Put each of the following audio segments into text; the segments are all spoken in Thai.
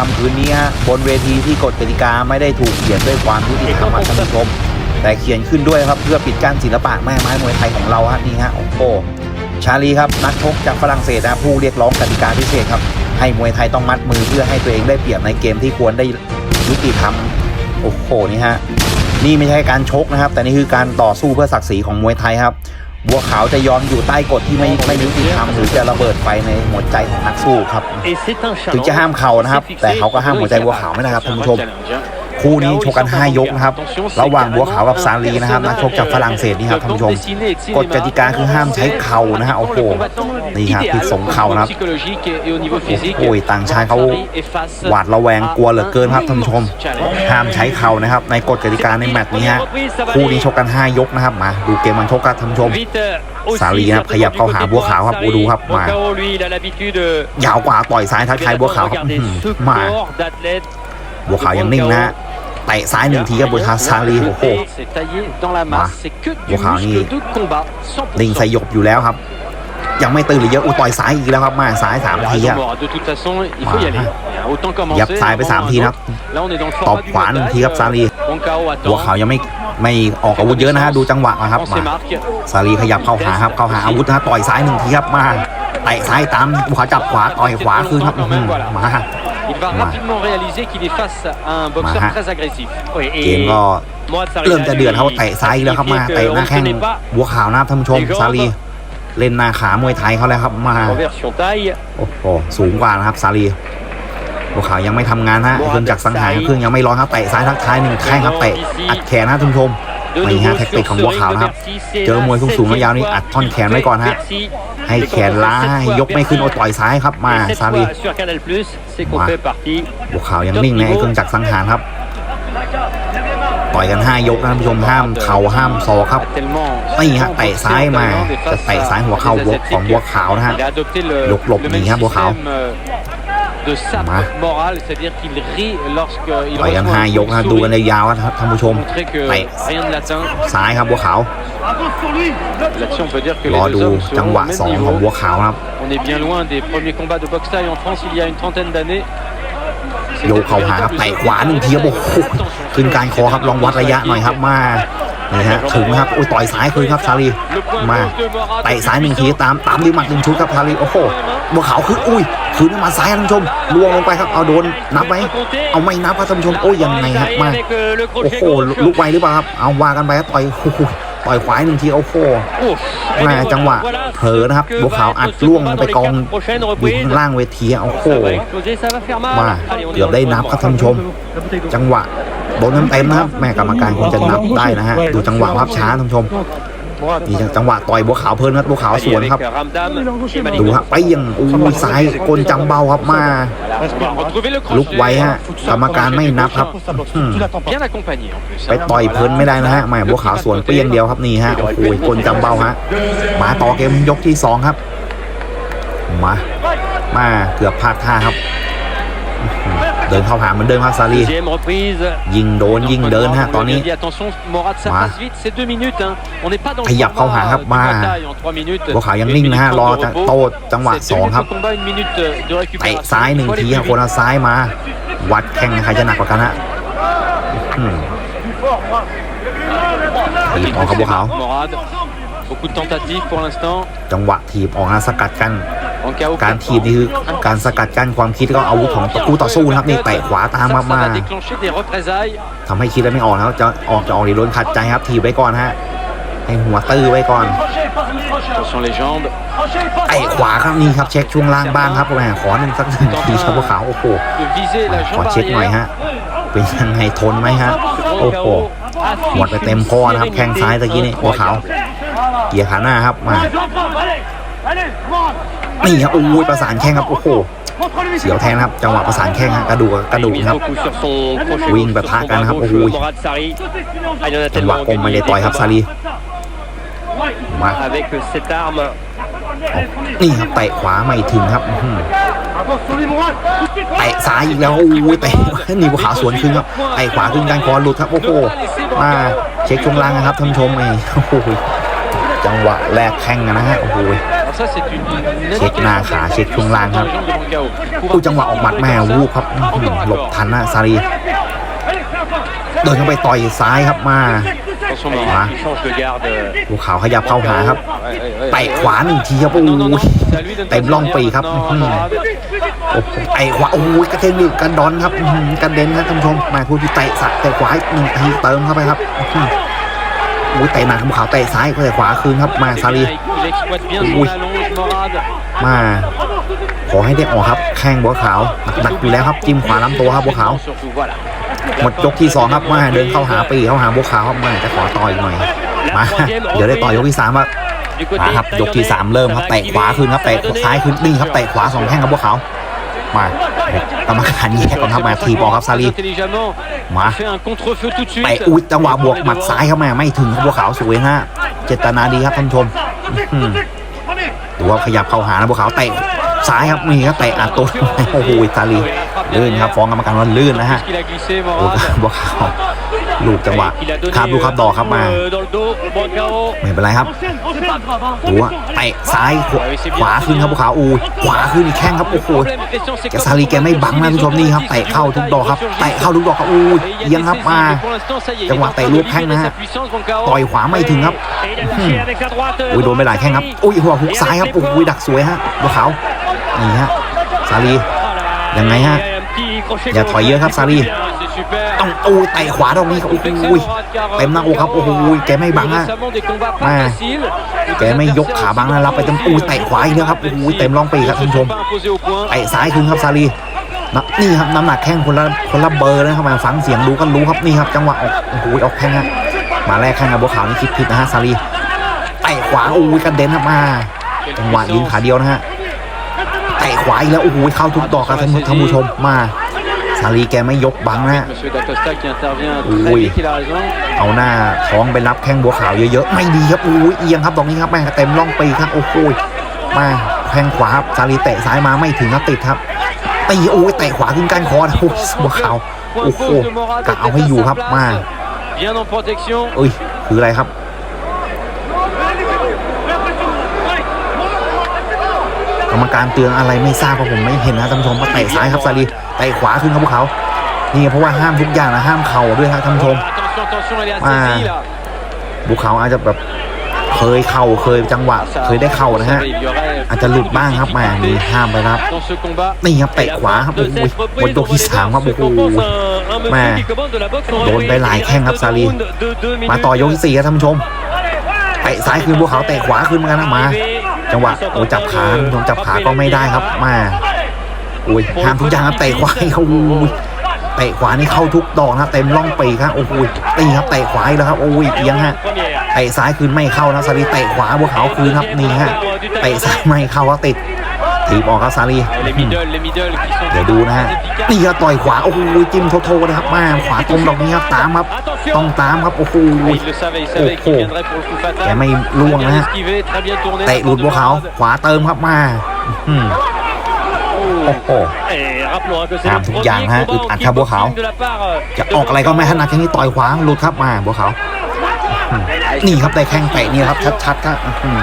ค่ำคืนนี้ฮะบนเวทีที่กฎกติกาไม่ได้ถูกเขียนด้วยความยุติธรรมท่านผู้ชมแต่เขียนขึ้นด้วยครับเพื่อปิดกั้นศิลปะแม่ไม้มวยไทยของเราฮะนี่ฮะโอ้โหชาลีครับนักชกจากฝรั่งเศสนะผู้เรียกร้องกติกาพิเศษครับให้มวยไทยต้องมัดมือเพื่อให้ตัวเองได้เปรียบในเกมที่ควรได้ยุติธรรมโอ้โหนี่ฮะนี่ไม่ใช่การชกนะครับ แต่นี่คือการต่อสู้เพื่อศักดิ์ศรีของมวยไทยครับ บัวขาวจะยอมอยู่ใต้กฎที่ไม่ไม่ยุติธรรมหรือจะระเบิดไฟในหัวใจของนักสู้ครับ ถึงจะห้ามเข่านะครับ แต่เขาก็ห้ามหัวใจบัวขาวไม่ได้ครับท่านผู้ชม คู่นี้ชกกัน 5 ยกนะครับ ระหว่างบัวขาวกับซาลีนะครับนักชกจากฝรั่งเศสนี่ครับท่านผู้ชมกฎกติกาคือห้ามใช้เข่านะฮะโอ้โหนี่ครับพิษสงเข่านะครับโอ้ยต่างชาติเขาหวาดระแวงกลัวเหลือเกินครับท่านผู้ชม ห้ามใช้เข่านะครับ ในกฎกติกาในแมตช์นี้ฮะคู่นี้ชกกัน 5 ยกนะครับมาดูเกมมันชกกันท่านผู้ชมสาลีนะครับขยับเข้าหาบัวขาวครับดูครับมายาวกว่าต่อยซ้ายทักทายบัวขาวครับมาบัวขาวยังนิ่งนะ ตะซ้ายหนึ่งทีครับบัวขาวซาลีโอ้โหมาบัวขาวนี่นิ่งสยบอยู่แล้วครับ ยังไม่ตื่นเลยเยอะอุ้ยต่อยซ้ายอีกแล้วครับมาซ้ายสามทีอะยับซ้ายไปสามทีนะครับตบขวาหนึ่งทีครับซาลีบัวขาวยังไม่ไม่ออกอาวุธเยอะนะฮะดูจังหวะนะครับมาซาลีขยับเข้าหาครับเข้าหาอาวุธนะฮะต่อยซ้ายหนึ่งทีครับมาเตะซ้ายตามบัวขาวจับขวาต่อยขวาคืนครับอื้อหือมา Il va Ma. rapidement réaliser qu'il est face à un boxeur Ma. très agressif. เกมก็เริ่มจะเดือดเขาเตะซ้ายอีกแล้วครับมาเตะหน้าแข้งบัวขาวนะครับท่านผู้ชมซาลีเล่นหน้าขามวยไทยเขาแล้วครับมา Conversion taille. โอ้โหสูงกว่านะครับซาลีบัวขาวยังไม่ทำงานฮะเครื่องจักรสังหารเครื่องยังไม่ร้อนครับเตะซ้ายทักท้ายหนึ่งแข้งครับเตะอัดแขนนะท่านผู้ชม De Mais il y a un nouveau tactique sur en ce bois ring khảo de นะครับ Bercy, c'est เจอ la มวยสูงสูง septième ยาวๆนี่ fois อัดท่อนแขนไว้ก่อนฮะ Bercy. ให้แขนล้าให้ยกไม่ขึ้นโอาต่อยซ้ายครับมา Et cette ซาลี fois sur Canal+, c'est qu'on Ma. fait partie บัวขาวยังนิ่งในไอ้เครื่องจักรสังหารครับต่อยกันห้ายกนะท่านผู้ชมห้ามเข่าห้ามศอกครับ tellement นี่ฮะเตะซ้ายมาจะเตะซ้ายหัวเข่าของบัวขาวนะฮะ Il a adopté le, Lục lục le nhỉ, même ha, Boa Khảo. système euh, de sape Ma. morale, c'est-à-dire qu'il rit lorsqu'il ต่อยกัน reçoit ห้า un ย coup ก de นะดูกัน souris ยาวๆครับท่านผู้ชม pour montrer que Ouais. rien ne l'atteint. ซ้ายครับบัวขาว Là-dessus, on peut dire que รอ les ดู deux hommes จัง seront ห au วะ même สองของ niveau. บัวขาวนะครับ On est bien loin des premiers combats de boxe thaï en France il y a une trentaine d'années. โยกเข่าหาครับเตะขวาหนึ่งทีครับโอ้โหขึ้นการคอครับลองวัดระยะหน่อยครับมา นี่ฮะถึงนะครับอุ้ยต่อยซ้ายคืนครับซาลีมาเตะซ้ายหนึ่งทีตามตามด้วยหมัดหนึ่งชุดครับซาลีโอ้โหบัวขาวคืออุ้ยคืนด้วยหมาซ้ายครับท่านผู้ชมลวงลงไปครับเอาโดนนับไหมเอาไม่นับครับท่านผู้ชมโอ้ยยังไงฮะมาโอ้โหลุกไวหรือเปล่าครับเอาว่ากันไปครับต่อยโอ้โหต่อยขวาหนึ่งทีโอ้โหแม่จังหวะเผลอนะครับบัวขาวอัดล่วงลงไปกองอยู่ข้างล่างเวทีโอ้โหมาเกือบได้นับครับท่านผู้ชม จังหวะ โดนเต็มๆนะครับแม่กรรมการคงจะนับได้นะฮะดูจังหวะภาพช้าท่านผู้ชมนี่จังหวะต่อยบัวขาวเพลินครับบัวขาวสวนครับดูฮะไปยังอู้ยซ้ายกลจังเบาครับมาลุกไวฮะกรรมการไม่นับครับอืม Bien accompagné en plus. ไปต่อยเพลินไม่ได้นะฮะแม่บัวขาวสวนเปรี้ยงเดียวครับนี่ฮะโอ้โหกลจำเบ้าฮะมาต่อเกมยกที่สองครับมามาเกือบพลาดท่าครับอื้อหือ เดินเข้าหาเหมือนเดิมครับซาลี Deuxième reprise. ยิงโดนยิงเดินฮะตอนนี้ On dit attention, Morat, ça Ma. passe vite, c'est deux minutes. Hein. On n'est pas dans ขยับเข้าหาครับ combat มา de bataille en trois minutes. บัวขาวยังนิ่งนะฮะรอจะโต้จังหวะ C'est ส deux อง minutes ครับ de combat, une minute de เตะ récupération. ซ้ายหนึ่ง Faut ที aller ฮะ plus คนละซ้ายมา วัดแข่งใครจะหนักกว่ากันฮะอื้อหือ vite. ถีบออกครับบัวขาว Morad. Beaucoup de tentatives pour l'instant. จังหวะถีบออกนะสกัดกัน En KO. การถีบนี่คือการสกัดกั้นความคิดแล้วก็อาวุธของคู่ต่อสู้นะครับนี่เตะขวาตาม Ça, มา ça มา va déclencher des représailles. ทำให้คิดแล้วไม่ออกแล้วจะออกจะออกดีโดนขัดใจครับถีบไว้ก่อนฮะให้หัวตื้อไว้ก่อน Attention les jambes. ไอ้ขวาครับนี่ครับเช็คช่วงล่างบ้างครับแหมขอหนึ่งสักหนึ่งทีครับพวกขาวโอ้โห De viser la ขอ jambe เช็คหน่อย arrière. ฮะเป็นยังไงทนไหมฮะโอ้โหหมดไปเต็มคอนะครับแข้งซ้ายตะกี้นี่หัวขาวเกียร์ขาหน้าครับมา นี่ครับโอ้ยประสานแข้งครับโอ้โหเสียวแทงครับจังหวะประสานแข้งกระดูกกระดูกครับ beaucoup sur son crochet Wing gauche, ปะทะกันนะครับโอ้โหจังหวะ tellement กงไม่ได้ต่อยครับซาลีมานี่ครับเตะขวาไม่ถึงครับเตะซ้ายอีกแล้วโอ้ยเตะนี่ขาสวนขึ้นครับเตะขวาขึ้นการคอหลุดครับโอ้โหมาเช็คช่วงล่างนะครับท่านผู้ชมไอ้โอ้โหจังหวะแรกแข้งนะฮะโอ้โห c'est ça, c'est une, une Check indication Naka, de- check puissance Chung Lang, dans hein. les jambes de Bancao. อู้จังหวะออกหมัดแม่วูบครับอื้อหือหลบทันนะซารีเดินเข้าไปต่อยซ้ายครับมา Attention, Ouais. Marat, il change de garde. euh, ภูเขาขยับเข้าหาครับ ouais, ouais, ouais, เตะ ouais. ขวาหนึ่งทีครับโอ้ Non, non, non, ย c'est à lui de ne เต็ม pas ร่อง servir ปีครับ maintenant, อื้อหือ Marat. โอ้โหไอ้ขวาโอ้ยกระเทงนี่กระดอนครับอื้อหือกระเด็นครับท่านผู้ชมมาพูดที่เตะสักเตะขวาอีกหนึ่งทีเติมเข้าไปครับอื้อหือโอ้ยเตะหนักภูเขาเตะซ้ายเตะขวาคืนครับมา Eh ซารี bien, Il exploite bien Oui. son allonge, Morad. มาขอให้ได้ออกครับ แข้งบัวขาวหนักๆอยู่แล้วครับจิ้มขวาลำตัวครับบัวขาว Surtout, voilà. หมดยกที่สองครับมาเดินเข้าหาปีเข้าหาบัวขาวครับมาจะขอต่อยหน่อยมาเดี๋ยวได้ต่อยยกที่สามครับ Du มา côté ครับยกที่สามเริ่มครับเตะขวาคืนครับเตะซ้ายคืนนี่ครับเตะขวาสองแข้งครับบัวขาว มากรรมการแยกก่อนครับมาทีบอลครับซาลี intelligemment. มา Fait un contre-feu tout de suite. เตะอุ้ยจังหวะบวกหมัดซ้ายเข้ามาไม่ถึงครับบัวขาวสวยฮะเจตนาดีครับท่านผู้ชมอื้อหือดูว่าขยับเข้าหานะบัวขาวเตะซ้ายครับมีครับเตะอัดตัวโอ้โหซาลีลื่นครับฟ้องกรรมการว่าลื่นนะฮะ Qu'il a glissé, โอ้ Morad. บัวขาว ลูกจังหวะ Il a donné, ครับลูกครับดอกครับมา euh, dans le dos pour Bancao. ไม่เป็นไรครับดูว่าเตะซ้ายขวาขวาขึ้นครับบัวขาวอุ้ยขวาขึ้นอีกแข้งครับโอ้โห Problème, question, c'est แกซาลีแกไม่บังนะผู้ชมนี่ครับเตะเข้าทุกดอกครับเตะเข้าทุกดอกครับอู้ย Et il y a เอียง des ครับ saisies, มา mais pour l'instant, ça y est, il จัง est หวะ en train เตะ de ลูกแข้ง libérer นะฮะ sa puissance, Bancao. ต่อยขวาไม่ถึงครับอื้อหืออุ้ยโดนไปหลายแข้งครับอุ้ยหัวหุกซ้ายครับโอ้ยดักสวยฮะบัวขาวนี่ฮะซาลียังไงฮะ อย่าถอยเยอะครับซาลี C'est super. ต้องโอ้ยเตะขวาตรงนี้ครับโอ้โหเต็มหน้าอกครับโอ้โหแกไม่บังอะ Récemment, des combats pas Ouais. faciles. แกไม่ยกขาบังนะรับไปเต็มอุ้ยเตะขวาอีกแล้วครับโอ้โหเต็มร่องปีกครับท่านผู้ชม Pas imposé au point. เตะซ้ายคืนครับซาลีนะนี่ครับน้ำหนักแข้งคนละคนละเบอร์นะครับมาฟังเสียงดูก็รู้ครับนี่ครับจังหวะออกโอ้โหออกแข้งฮะมาแรกแข้งกับบัวขาวนี่คิดผิดนะฮะซาลีเตะขวาโอ้ยกระเด็นครับมาจังหวะยิงขาเดียวนะฮะ เตะขวาอีกแล้วโอ้โหเข้าทุกดอกครับท่านท่านผู้ชมมาซาลีแกไม่ยกบังนะฮะ Monsieur Dacosta qui intervient Oui. très vite, il a raison. เอาหน้าท้องไปรับแข้งบัวขาวเยอะๆ ไม่ดีครับโอ้ยเอียงครับตรงนี้ครับแม่เต็มร่องปีครับโอ้โหมาแข้งขวาครับซาลีเตะซ้ายมาไม่ถึงครับติดครับตีโอ้ยเตะขวาขึ้นก้านคอนะโอ้ยบัวขาว Point โอ้โห fausse de Morad. กะเอาให้อยู่ครับมา Bien en protection. เอ้ยคืออะไรครับ กรรมการเตือนอะไรไม่ทราบเพราะผมไม่เห็นนะท่านผู้ชมมาเตะซ้ายครับซาลีเตะขวาขึ้นครับพวกเขา นี่เพราะว่าห้ามทุกอย่างนะห้ามเข่าด้วยครับท่านผู้ชม Attention, attention, elle est Ah. assaisie là. พวกเขาอาจจะแบบเคยเข่าเคยจังหวะ Ça, เคยได้เข่า vous นะฮะ savez, il y aurait อาจจะหลุดบ้างครับแหมามีห้ามไปนะครับ dans ce combat. นี่ครับเตะขวาครับโอ้โหบนยกที่สามครับโอ้โหแม่โดนไปหลายแข้งครับซาลีมาต่อยกที่สี่ครับท่านผู้ชมเตะซ้ายคืนพวกเขาเตะขวาคืนเหมือนกันนะมา จังหวะโอ้จับขาโดนจับขาก็ไม่ได้ครับมาโอ้ยห้ามทุกอย่างครับเตะขวาให้เขาเตะขวานี่เข้าทุกดอกนะเต็มล่องปีครับโอ้โหตีครับเตะขวาอีกแล้วครับโอ้ยเอียงฮะเตะซ้ายคืนไม่เข้านะสลีเตะขวาพวกขาวคืนครับนี่ฮะเตะซ้ายไม่เข้าว่าติด ถีบออกครับซาลี Les middle, les middle qui sont เดี๋ยวดูนะฮะนี่ครับต่อยขวาโอ้โหจิ้มโทๆเลยครับมาขวาตรงดอกนี้ครับตามครับต้องตามครับโอ้โห Ah, il le savait, il savait qu'il Oh, oh. viendrait pour le coup fatal. แกไม่ล่วง Très นะ bien ฮะ esquivé, très bien tourné. เตะหลุดพวกเขาขวาเติมครับมาอื้อหือโอ้โหห้าห้ามทุกอย่างฮะอึดอัดครับบัวขาวจะออกอะไรก็ไม่ถนัดแค่นี้ต่อยขวาหลุดครับมาบัวขาวอื้อหือนี่ครับแต่แข้งเตะนี่ครับชัดๆครับอื้อหือ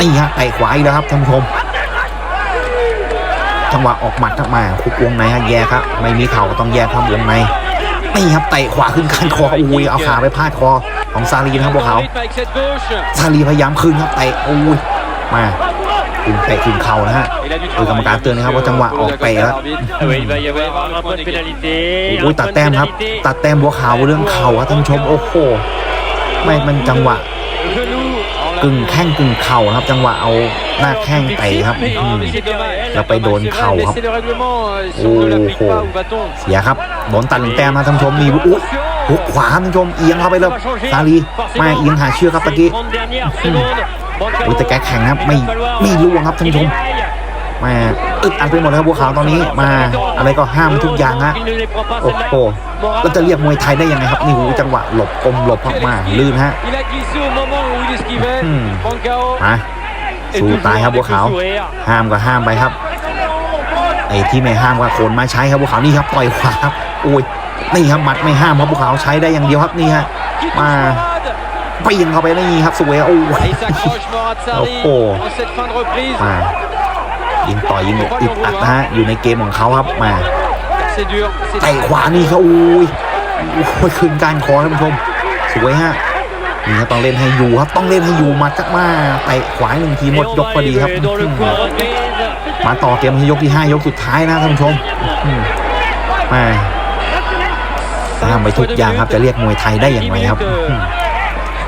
นี่ฮะเตะขวาอีกแล้วครับท่านผู้ชม จังหวะออกหมัดครับมาคุกวงในฮะแยกครับ ไม่มีเข่าก็ต้องแยกครับวงในนี่ครับเตะขวาขึ้นก้านคออุ้ยเอาขาไปพาดคอของซาลีนะครับพวกเขาซาลีพยายามคืนครับเตะอุ้ยมาคืนเตะคืนเข่านะฮะคือกรรมการเตือนนะครับว่าจังหวะออกเตะแล้ว il va y avoir un point de pénalité. อุ้ยตัดแต้มครับ ตัดแต้มบัวขาวเรื่องเข่าครับท่านผู้ชมโอ้โหไม่มันจังหวะ กึ่งแข้งกึ่งเข่านะครับ จังหวะเอาหน้าแข้งเตะครับอื้อหือแล้วไปโดนเข่าครับ Si on ne l'applique pas, où va-t-on เสียครับโดนตัดหนึ่งแต้มนะท่านผู้ชมมีอุ้ยหุกขวาท่านผู้ชมเอียงเข้าไปเลยซาลีมาเอียงหาเชือกครับตะกี้อุ้ยแต่แกแข็งครับไม่ไม่ร่วงครับท่านผู้ชม มาอึดอัดไปหมดแล้วครับบัวขาวตอนนี้มาอะไรก็ห้ามทุกอย่างฮะโอ้โหแล้วจะเรียกมวยไทยได้ยังไงครับนี่หูจังหวะหลบกลมหลบมากๆลื่นฮะ Il a glissé au moment où il esquivait. Hmm. Bancao มาสู้ตายครับบัวขาว ห้ามก็ห้ามไปครับไอ้ที่ไม่ห้ามก็โคนมาใช้ครับบัวขาวนี่ครับปล่อยขวาครับอุ้ยนี่ครับหมัดไม่ห้ามครับบัวขาวใช้ได้อย่างเดียวครับนี่ฮะมาเปรี้ยงเข้าไปนี่ครับสวยโอ้ย Et il s'accroche Mourad Sarri Oh, oh. en cette fin de reprise. มา ยิงต่อยยิงอึดอัดนะฮะอยู่ในเกมของเขาครับมา C'est dur, c'est เตะขวานี่ครับอุ้ยโอ้ยคืนการคอท่านผู้ชมสวยฮะนี่ครับต้องเล่นให้อยู่ครับต้องเล่นให้อยู่มาจักมาเตะขวาหนึ่งทีหมดยกพอดีครับ dans le coin de reprise. มาต่อเกมที่ยกที่5ยกสุดท้ายนะท่านผู้ชมอืมมาตามไปทุกอย่างครับจะเรียกมวยไทยได้อย่างไรครับอืม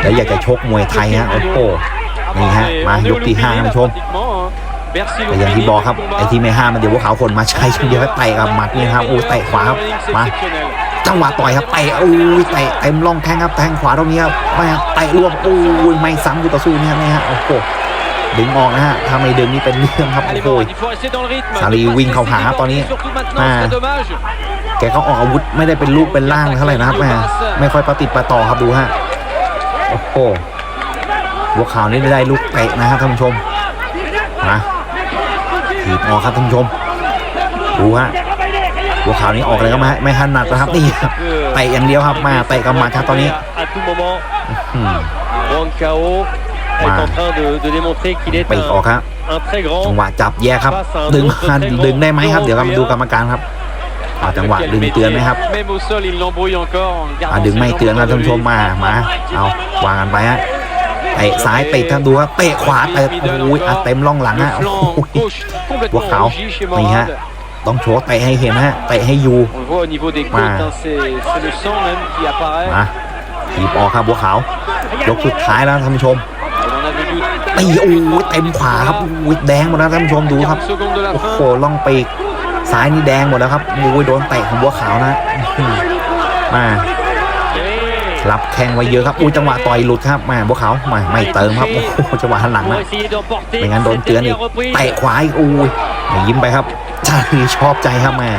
แล้วอยากจะชกมวยไทยฮะโอ้โหนี่ฮะมายกที่ห้าท่านผู้ชม แต่อย่างที่บอกครับไอ้ที่ไม่ห้ามมันเดี๋ยวพวกเขาคนมาใช้คนเดียวให้เตะกับหมัดนี่ครับโอ้ยเตะขวาครับมาจังหวะต่อยครับเตะโอ้ยเตะเต็มร่องแข้งครับแทงขวาตรงนี้ครับไม่ครับเตะรวมโอ้ยไม่ซ้ำกูต่อสู้เนี่ยนี่ฮะโอ้โหดึงออกนะฮะถ้าไม่ดึงนี่เป็นเรื่องครับ Allez, โอ้โห Mourad, il faut rester dans le rythme. Sarri Ne pas wing se เข้าหา laisser ตอนนี้ déborder, surtout maintenant, อ่า c'est dommage. แกก็ออกอาวุธไม่ได้เป็นลูกเป็นร่างเท่าไหร่นะครับแม่ไม่ค่อยประติดประต่อครับดูฮะโอ้โหบัวขาวนี่ได้ลูกเตะนะครับท่านผู้ชมนะ ถีบออกครับท่านผู้ชมดูฮะบัวขาวนี่ออกอะไรก็ไม่ไม่ถนัดนะครับนี่ครับเตะอย่างเดียวครับมาเตะกับหมัดครับตอนนี้ À tout moment, อืม Wang Kao est Ouais. en train de, de démontrer qu'il est ปีกออก un, ครับ un très จัง grand หวะจับแยกครับ ดึงมาดึงได้ไหมครับ เดี๋ยวเรามาดูกรรมการครับอ่าจังหวะดึงเตือนไหมครับ Même au sol, il l'embrouille encore en อ่า gardant ดึง ses ไม่ jambes เตือนครับ autour ท่าน de ผู้ชม lui. มามาเอาวางกันไปฮะ เตะซ้ายติดท่านดูครับเตะขวาเตะโอ้ยอัดเต็มร่องหลังฮะโอ้ flanc โห gauche complètement Wakao. rougi chez Oui, Morad. hein. ต้องโชว์เตะให้เห็นฮะเตะให้อยู่ On le voit au niveau des côtes, Ouais. hein, c'est c'est le sang même qui apparaît. มาถีบออกครับบัวขาวยกสุดท้ายแล้วท่านผู้ชมตีโอ้ยเต็มขวาครับโอ้ยแดงหมดแล้วท่านผู้ชมดูครับโอ้โหล่องปีกซ้ายนี่แดงหมดแล้วครับโอ้ยโดนเตะของบัวขาวนะมา รับแข้งไว้เยอะครับอุ้ยจังหวะต่อยหลุดครับมาบัวขาวมาไม่เติมครับโอ้โหจังหวะหันหลัง pour นะ essayer d'emporter ไม่งั้นโดน cette เตือนอีก dernière reprise. เตะขวาอีกอุ้ยอย่ายิ้มไปครับชาลีชอบใจครับแม่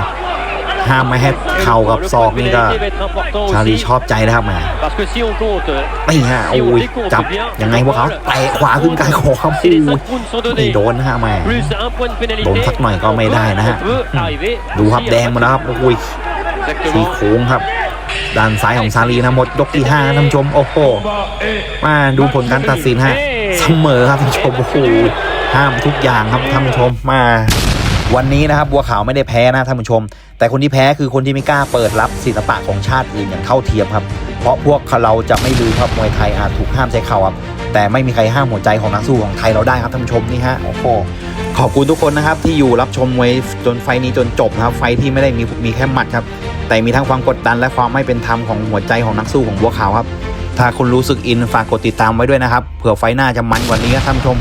ห้ามไม่ให้เข่ากับ Le ศอก point de นี่ก็ pénalité va être important ชาลี aussi. ชอบใจนะครับแม่ Parce que si on compte, ไม่ฮะโอ้ยจับยังไงพวกเขาเตะขวาขึ้นกายคอครับ si อุ้ les ย5 rounds sont ไม่ donnés, โดนนะฮะแม่ plus un point de pénalité, โดนสักหน่อยก็ไม่ได้นะฮะ on peut arriver ดูครับ aussi à แดงหมาแล้วครับโอ้ยสี Exactement. โค้งครับ ด้านซ้ายของซาลีนะหมดยกที่ห้าท่านชมโอ้โหมาดูผลการตัดสินฮะเสมอครับท่านชมโอ้โหห้ามทุกอย่างครับท่านชมมา วันนี้นะครับบัวขาวไม่ได้แพ้นะท่านผู้ชม แต่คนที่แพ้คือคนที่ไม่กล้าเปิดรับศิลปะของชาติอื่นอย่างเท่าเทียมครับ เพราะพวกเราจะไม่ลืมครับมวยไทยอาจถูกห้ามใช้เข่าครับแต่ไม่มีใครห้ามหัวใจของนักสู้ของไทยเราได้ครับท่านผู้ชมนี่ฮะโอ้โหขอบคุณทุกคนนะครับที่อยู่รับชมมวยจนไฟนี้จนจบนะครับ ไฟที่ไม่ได้มีมีแค่หมัดครับ แต่มีทั้งความกดดันและความไม่เป็นธรรมของหัวใจของนักสู้ของบัวขาวครับ ถ้าคุณรู้สึกอินฝากกดติดตามไว้ด้วยนะครับ เผื่อไฟหน้าจะมันกว่านี้ครับท่านผู้ชม